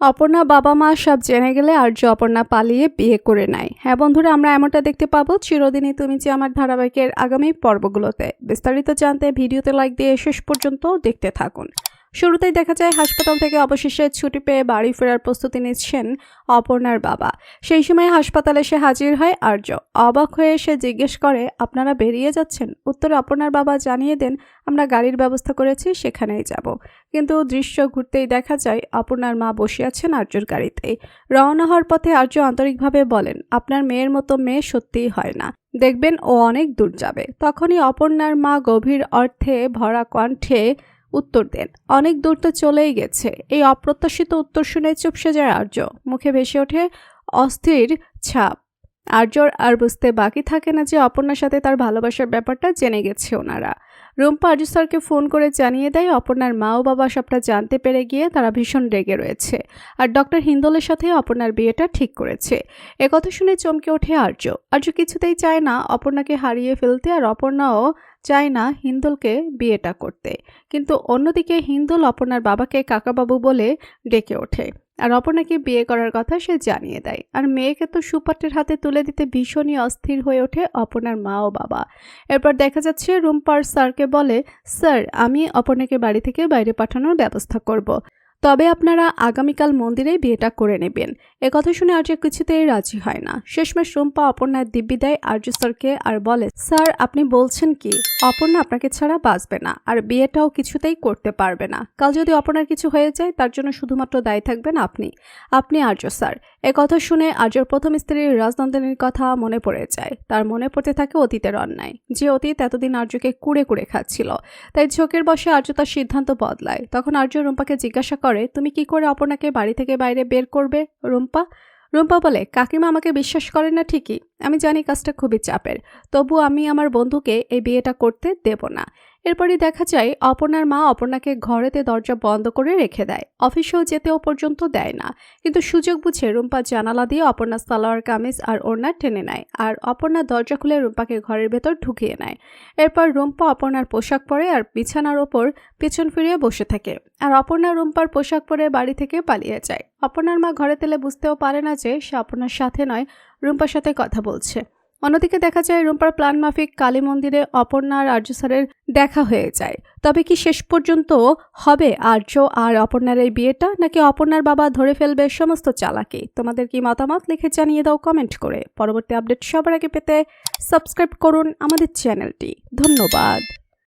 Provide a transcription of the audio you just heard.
অপর্ণা বাবা মা সব জেনে গেলে আর্য অপর্ণা পালিয়ে বিয়ে করে নেয়। হ্যাঁ বন্ধুরা, আমরা এমনটা দেখতে পাবো চিরদিনই তুমি যে আমার ধারাবাহিকের আগামী পর্বগুলোতে। বিস্তারিত জানতে ভিডিওতে লাইক দিয়ে শেষ পর্যন্ত দেখতে থাকুন। শুরুতেই দেখা যায় হাসপাতাল থেকে অবশেষে ছুটি পেয়ে বাড়ি ফেরার প্রস্তুতি নিচ্ছেন অপর্ণার বাবা। সেই সময় হাসপাতালে এসে হাজির হয় আর্য। অবাক হয়ে সে জিজ্ঞেস করে, আপনারা বেরিয়ে যাচ্ছেন? উত্তরে অপর্ণার বাবা জানিয়ে দেন, আমরা গাড়ির ব্যবস্থা করেছি, সেখানেই যাব। কিন্তু দৃশ্য ঘুরতেই দেখা যায় অপর্ণার মা বসে আছেন আর্যর গাড়িতে। রওনা হওয়ার পথে আর্য আন্তরিকভাবে বলেন, আপনার মেয়ের মতো মেয়ে সত্যিই হয় না। দেখবেন ও অনেক দূর যাবে। তখনই অপর্ণার মা গভীর অর্থে ভরা কণ্ঠে উত্তর দেন। অনেক দূর তো চলেই গেছে। এই অপ্রত্যাশিত উত্তর শুনে চুপসে যায় আর্য। মুখে ভেসে ওঠে অস্থির ছাপ। আর্যর আর বুঝতে বাকি থাকে না যে অপর্ণার সাথে তার ভালোবাসার ব্যাপারটা জেনে গেছে ওনারা। রুম্পা আর্য স্যারকে ফোন করে জানিয়ে দেয়, অপর্ণার মা ও বাবা সবটা জানতে পেরে গিয়ে তারা ভীষণ রেগে রয়েছে। আর ডক্টর হিন্দলের সাথে অপর্ণার বিয়েটা ঠিক করেছে। একথা শুনে চমকে ওঠে আর্য। আর্য কিছুতেই চায় না অপর্ণাকে হারিয়ে ফেলতে আর অপর্ণাও চায় না হিন্দলকে বিয়েটা করতে। কিন্তু অন্যদিকে হিন্দল অপর্ণার বাবাকে কাকাবাবু বলে ডেকে ওঠে। আর অপর্ণাকে বিয়ে করার কথা সে জানিয়ে দেয় আর মেয়েকে তো সুপাটের হাতে তুলে দিতে ভীষণই অস্থির হয়ে ওঠে অপর্ণার মা ও বাবা এরপর দেখা যাচ্ছে, রুম্পার স্যারকে বলে, স্যার, আমি অপর্ণাকে বাড়ি থেকে বাইরে পাঠানোর ব্যবস্থা করব। তবে আপনারা আগামীকাল মন্দিরে বিয়েটা করে নেবেন। একথা শুনে আর্য কিছুতেই রাজি হয় না। শেষমেশ রুম্পা অপর্ণার দিব্যি দেয় আর্য স্যারকে আর বলে, স্যার, আপনি বলছেন কি? অপর্ণা আপনাকে ছাড়া বাঁচবে না আর বিয়েটাও কিছুতেই করতে পারবে না। কাল যদি অপর্ণার কিছু হয়ে যায়, তার জন্য শুধুমাত্র দায়ী থাকবেন আপনি। আপনি আর্য, স্যার। একথা শুনে আর্যর প্রথম স্ত্রীর রাজনন্দিনীর কথা মনে পড়ে যায়। তার মনে পড়তে থাকে অতীতের অন্যায়। যে অতীত এতদিন আর্যকে কুড়ে কুড়ে খাচ্ছিল, তাই ঝোঁকের বসে আর্য তার সিদ্ধান্ত বদলায়। তখন আর্য রুম্পাকে জিজ্ঞাসা করে, তুমি কি করে অপর্ণাকে বাড়ি থেকে বাইরে বের করবে, রুম্পা? রুম্পা বলে, কাকিমা আমাকে বিশ্বাস করে না ঠিকই। আমি জানি কাজটা খুবই চাপের। তবু আমি আমার বন্ধুকে এই বিয়েটা করতে দেব না। এরপরই দেখা যায়, অপর্ণার মা অপর্ণাকে ঘরেতে দরজা বন্ধ করে রেখে দেয়। অফিসেও যেতেও পর্যন্ত দেয় না। কিন্তু সুযোগ বুঝে রুম্পা জানালা দিয়ে অপর্ণা সালোয়ার, কামিজ আর ওড়না টেনে নেয় আর অপর্ণা দরজা খুলে রুম্পাকে ঘরের ভেতর ঢুকিয়ে নেয়। এরপর রুম্পা অপর্ণার পোশাক পরে আর বিছানার ওপর পেছন ফিরিয়ে বসে থাকে আর অপর্ণা রুম্পার পোশাক পরে বাড়ি থেকে পালিয়ে যায়। অপর্ণার মা ঘরে তেলে বুঝতেও পারে না যে সে অপর্ণার সাথে নয়, রুম্পার সাথে কথা বলছে। অন্যদিকে দেখা যায়, রুম্পার প্লান মাফিক কালী মন্দিরে অপর্ণা আর আর্য স্যারের দেখা হয়ে যায়। তবে কি শেষ পর্যন্ত হবে আর্য আর অপর্ণার এই বিয়েটা, নাকি অপর্ণার বাবা ধরে ফেলবে সমস্ত চালাকি? তোমাদের কি মতামত লিখে জানিয়ে দাও কমেন্ট করে। পরবর্তী আপডেট সবার আগে পেতে সাবস্ক্রাইব করুন আমাদের চ্যানেলটি। ধন্যবাদ।